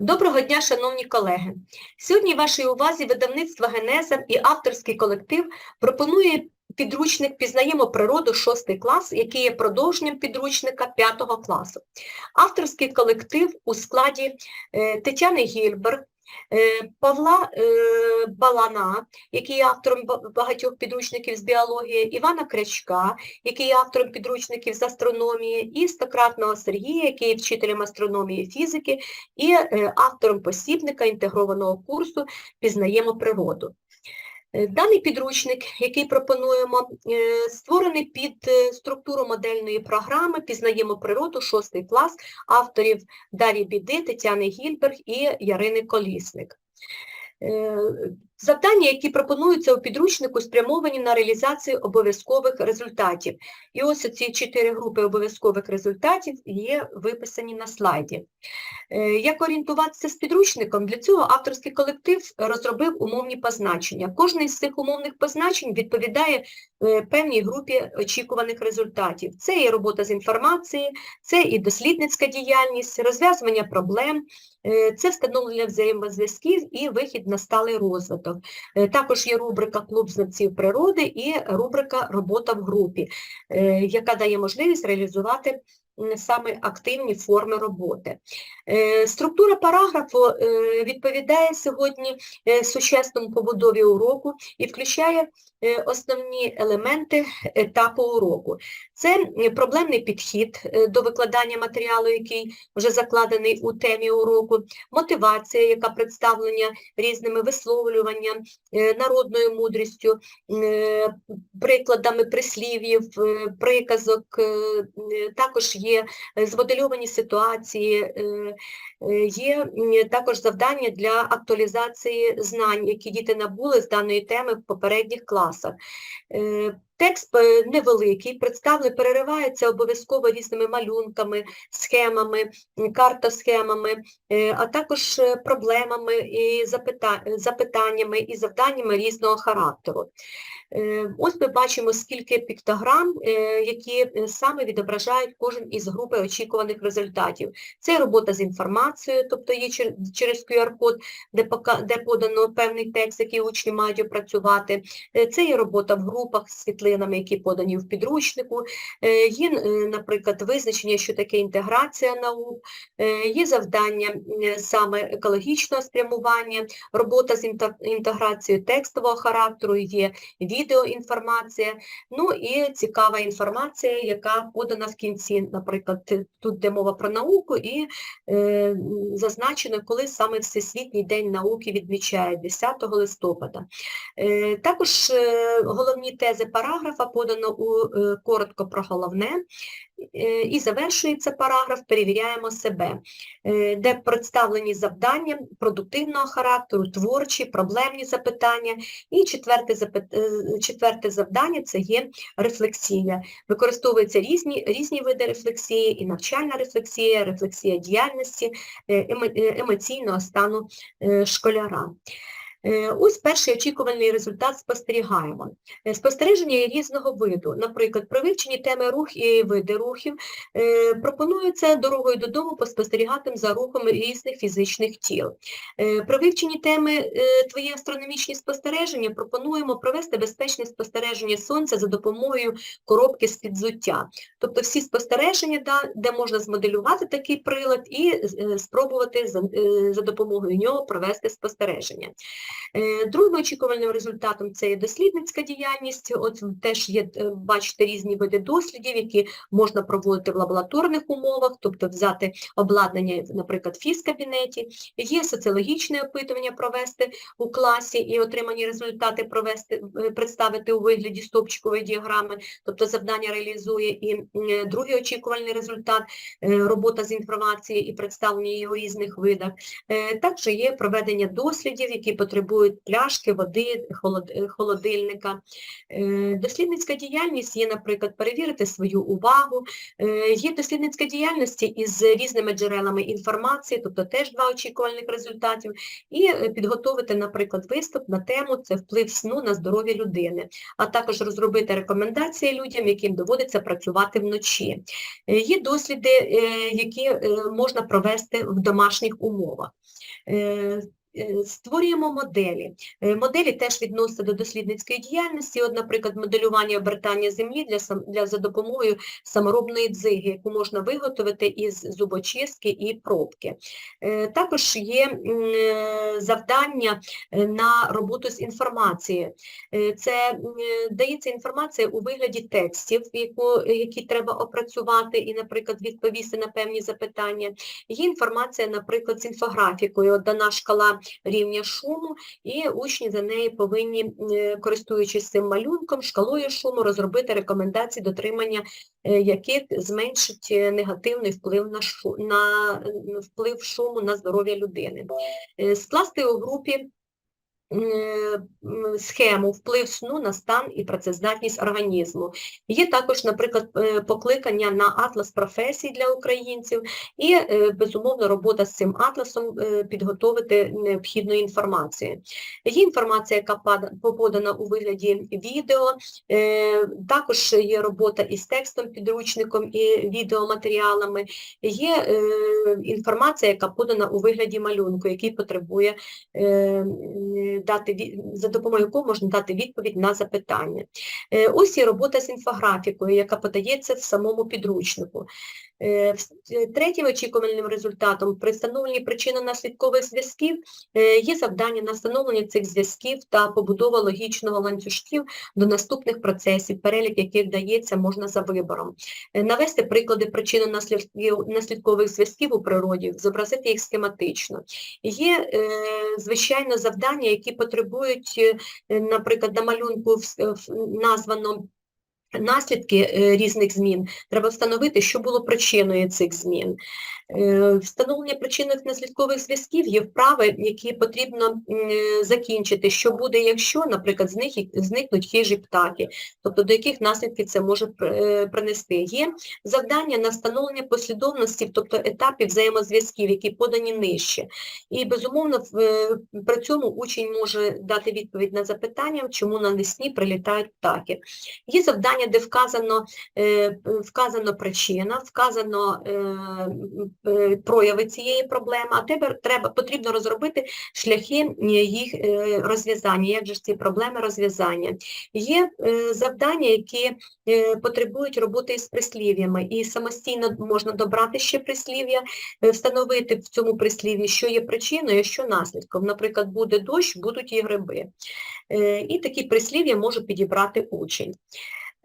Доброго дня, шановні колеги! Сьогодні вашій увазі видавництво Генеза і авторський колектив пропонує підручник «Пізнаємо природу» 6 клас, який є продовженням підручника 5 класу. Авторський колектив у складі е, Тетяни Гільбер, е, Павла е, Балана, який є автором багатьох підручників з біології, Івана Крячка, який є автором підручників з астрономії, і стократного Сергія, який є вчителем астрономії і фізики, і е, автором посібника інтегрованого курсу «Пізнаємо природу». Е, Даний підручник, який пропонуємо, е, створений під е, структуру модельної програми «Пізнаємо природу» 6 клас авторів Дар'ї Біди, Тетяни Гільберг і Ярини Колісник. Завдання, які пропонуються у підручнику, спрямовані на реалізацію обов'язкових результатів. І ось ці чотири групи обов'язкових результатів є виписані на слайді. Е, Як орієнтуватися з підручником? Для цього авторський колектив розробив умовні позначення. Кожне з цих умовних позначень відповідає е, певній групі очікуваних результатів. Це і робота з інформації, це і дослідницька діяльність, розв'язування проблем, е, це встановлення взаємозв'язків і вихід на сталий розвиток. Е, Також є рубрика «Клуб знавців природи» і рубрика «Робота в групі», е, яка дає можливість реалізувати саме активні форми роботи. Е, Структура параграфу е, відповідає сьогодні е, сучасному побудові уроку і включає основні елементи етапу уроку. Це проблемний підхід до викладання матеріалу, який вже закладений у темі уроку, мотивація, яка представлена різними висловлюваннями, е, народною мудрістю, прикладами прислів'їв, приказок, також є е, змодельовані ситуації, е, е, є також завдання для актуалізації знань, які діти набули з даної теми в попередніх класах. Текст е, невеликий, представлений, переривається обов'язково різними малюнками, схемами, картосхемами, е, а також е, проблемами і запитаннями і завданнями різного характеру. Ось ми бачимо, скільки піктограм, які саме відображають кожен із групи очікуваних результатів. Це робота з інформацією, тобто є через QR-код, де, подано певний текст, який учні мають опрацювати. Це є робота в групах з світлинами, які подані в підручнику. Е, Є, е, наприклад, визначення, що таке інтеграція наук, Е, є завдання саме екологічного спрямування, робота з інтеграцією текстового характеру, є відеоінформація, ну і цікава інформація, яка подана в кінці, наприклад, тут де мова про науку, і е, зазначено, коли саме Всесвітній день науки відмічає 10 листопада. Е, Також е, головні тези параграфа подано у е, коротко про головне, е, і завершується параграф «Перевіряємо себе», е, де представлені завдання продуктивного характеру, творчі, проблемні запитання. І четверте, четверте завдання – це є рефлексія. Використовуються різні, різні види рефлексії, і навчальна рефлексія, рефлексія діяльності, емо- емоційного стану школяра. Е, Ось перший очікуваний результат спостерігаємо. Е, Спостереження різного виду. Наприклад, при вивченні теми рух і види рухів е, пропонується дорогою додому поспостерігати за рухом різних фізичних тіл. При вивченні теми твої астрономічні спостереження пропонуємо провести безпечне спостереження сонця за допомогою коробки з підзуття. Тобто всі спостереження, де можна змоделювати такий прилад і спробувати за допомогою нього провести спостереження. Е, Другим очікуваним результатом це є дослідницька діяльність. От теж є, е, бачите, різні види дослідів, які можна проводити в лабораторних умовах, тобто взяти обладнання, наприклад, в фізкабінеті. Є соціологічне опитування провести у класі і отримані результати провести, е, представити у вигляді стовпчикової діаграми, тобто завдання реалізує і другий очікувальний результат робота з інформацією і представлення її у різних видах. Також є проведення дослідів, які потребують потребують пляшки, води, е, холодильника. Е, Дослідницька діяльність є, наприклад, перевірити свою увагу. Е, Є дослідницька діяльність із різними джерелами інформації, тобто теж два очікувальних результатів, і підготовити, наприклад, виступ на тему це вплив сну на здоров'я людини, а також розробити рекомендації людям, яким доводиться працювати вночі. Є досліди, які можна провести в домашніх умовах. Е, Створюємо моделі. Е, Моделі теж відносяться до дослідницької діяльності. От, наприклад, моделювання обертання землі для, для за допомогою саморобної дзиги, яку можна виготовити із зубочистки і пробки. Е, Також є завдання на роботу з інформацією. Це дається інформація у вигляді текстів, яку, які треба опрацювати і, наприклад, відповісти на певні запитання. Є інформація, наприклад, з інфографікою, от дана шкала рівня шуму, і учні за неї повинні, е, користуючись цим малюнком, шкалою шуму, розробити рекомендації дотримання е, яких зменшить е, негативний вплив на, шу, на вплив шуму на здоров'я людини. Скласти у групі схему вплив сну на стан і працездатність організму. Є також, наприклад, е, покликання на атлас професій для українців і, е, безумовно, робота з цим атласом е, підготовити необхідну інформацію. Є інформація, яка подана у вигляді відео, також є робота із текстом, підручником і відеоматеріалами, є інформація, яка подана у вигляді малюнку, який потребує дати за допомогою якого можна дати відповідь на запитання. Е, Ось і робота з інфографікою, яка подається в самому підручнику. Е, е, Третім очікуваним результатом при встановленні причинно-наслідкових зв'язків е, є завдання на встановлення цих зв'язків та побудова логічного ланцюжків до наступних процесів, перелік яких дається можна за вибором. Навести приклади причинно-наслідкових зв'язків у природі, зобразити їх схематично. Є, звичайно, завдання, які потребують, наприклад, на малюнку названо наслідки е, різних змін, треба встановити, що було причиною цих змін. Е, Встановлення причинних наслідкових зв'язків є вправи, які потрібно закінчити, що буде, якщо, наприклад, з них зникнуть хижі птахи, тобто до яких наслідків це може е, принести. Є завдання на встановлення послідовності, тобто етапів взаємозв'язків, які подані нижче. І, безумовно, при цьому учень може дати відповідь на запитання, чому навесні прилітають птахи. Є завдання, де вказано, е, вказано причина, вказано е, е, прояви цієї проблеми, а тепер треба, потрібно розробити шляхи їх розв'язання, як же ці проблеми розв'язання. Є завдання, які потребують роботи із прислів'ями, і самостійно можна добрати ще прислів'я, встановити в цьому прислів'ї, що є причиною, а що наслідком. Наприклад, буде дощ, будуть і гриби. І такі прислів'я може підібрати учень.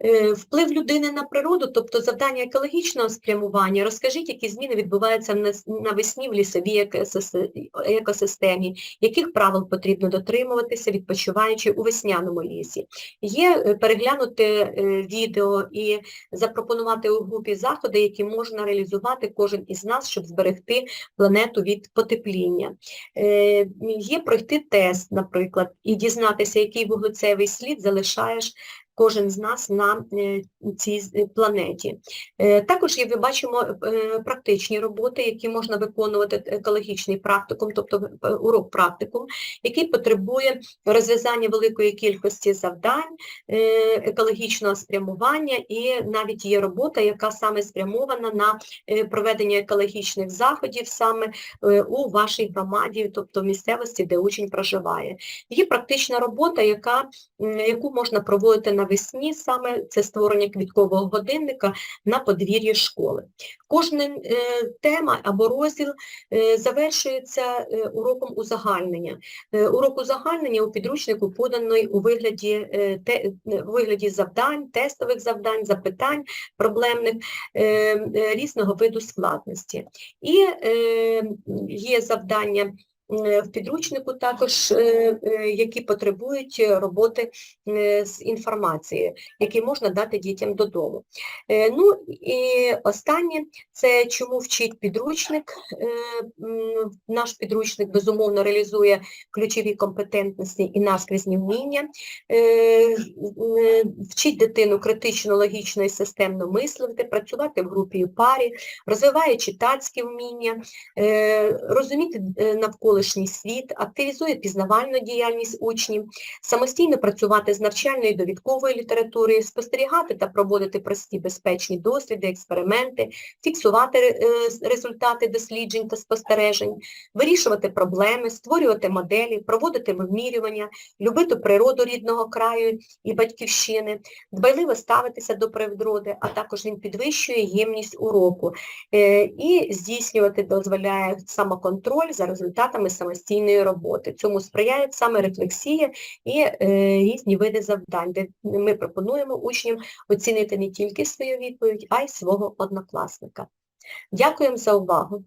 Е, Вплив людини на природу, тобто завдання екологічного спрямування. Розкажіть, які зміни відбуваються навесні в лісовій екосистемі, яких правил потрібно дотримуватися, відпочиваючи у весняному лісі. Є е, переглянути е, відео і запропонувати у групі заходи, які можна реалізувати кожен із нас, щоб зберегти планету від потепління. Є пройти тест, наприклад, і дізнатися, який вуглецевий слід залишаєш кожен з нас на е, цій е, планеті. Е, Також ми бачимо практичні роботи, які можна виконувати екологічний практикум, тобто урок практикум, який потребує розв'язання великої кількості завдань, екологічного спрямування, і навіть є робота, яка саме спрямована на проведення екологічних заходів саме у вашій громаді, тобто в місцевості, де учень проживає. Є практична робота, яка, яку можна проводити навесні, саме це створення квіткового годинника на подвір'ї школи. Кожна е, тема або розділ е, завершується е, уроком узагальнення. Урок узагальнення у підручнику поданий у вигляді, у вигляді завдань, тестових завдань, запитань проблемних різного виду складності. І є завдання в підручнику також, е, е, які потребують роботи е, з інформацією, які можна дати дітям додому. Е, Ну і останнє це чому вчить підручник. Е, Наш підручник безумовно реалізує ключові компетентності і наскрізні вміння, Е, е, вчить дитину критично, логічно і системно мислити, працювати в групі і парі, розвиває читацькі вміння, е, розуміти е, навколишній світ, активізує пізнавальну діяльність учнів, самостійно працювати з навчальною і довідковою літературою, спостерігати та проводити прості безпечні досліди, експерименти, фіксувати е, результати досліджень та спостережень, вирішувати проблеми, створювати моделі, проводити вимірювання, любити природу рідного краю і батьківщини, дбайливо ставитися до природи, а також він підвищує ємність уроку е, і здійснювати дозволяє самоконтроль за результатами самостійної роботи. Цьому сприяють саме рефлексія і е, різні види завдань, де ми пропонуємо учням оцінити не тільки свою відповідь, а й свого однокласника. Дякуємо за увагу.